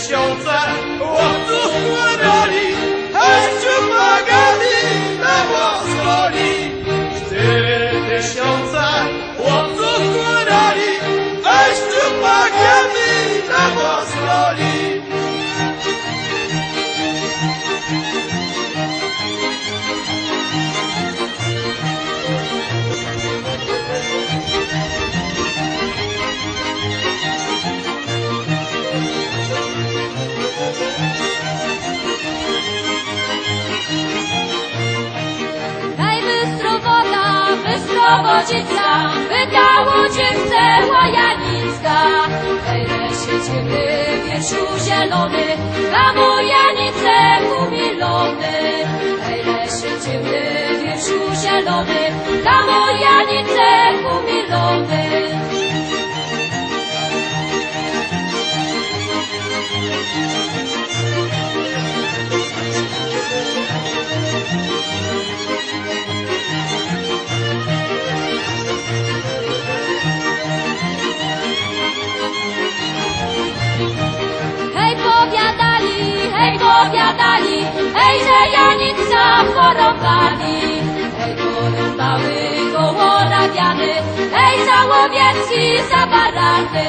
小子 rodzica, wydało dziewczę łajanicka. Hej, lesie ciemny, wierszu zielony, dla mojanice umilony. Hej, lesie ciemny, wierszu zielony, dla mojanice Janica porąbali. Hej, porąbały gołorabiany, hej, załowiecki za barany.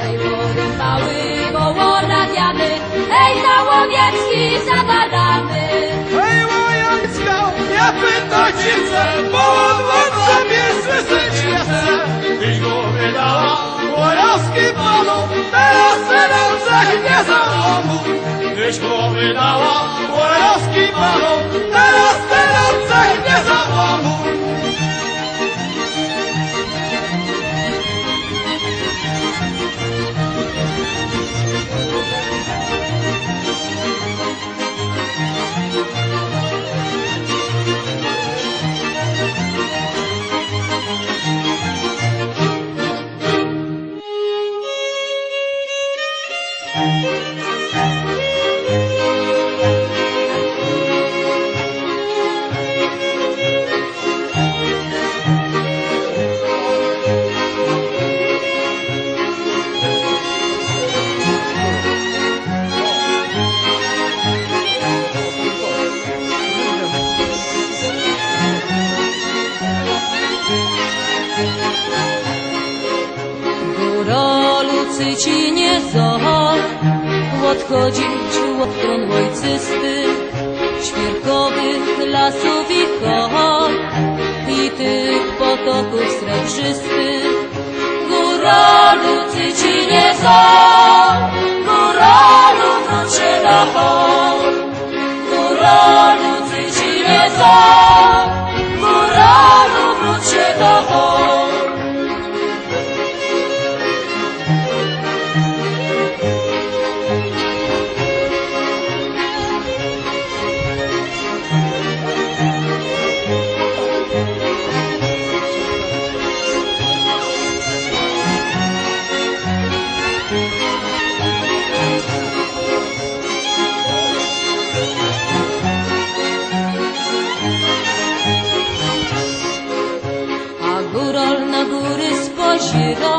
Hej, porąbały gołorabiany, hej, załowiecki za barany. Hej, Łajańska, ja pytać ci chcę, bo od sobie słyszeć nie chcę. I go wydała Łojowski panu, teraz teraz nie załomu. Tyś go wydała Łojowski panu, teraz teraz cech nie załomu. Górolucy ci nie zohol, odchodzić od tron ojcysty, świerkowych lasów i kohol i tych potoków srebrzystych. Górolucy ci nie zohol, should I?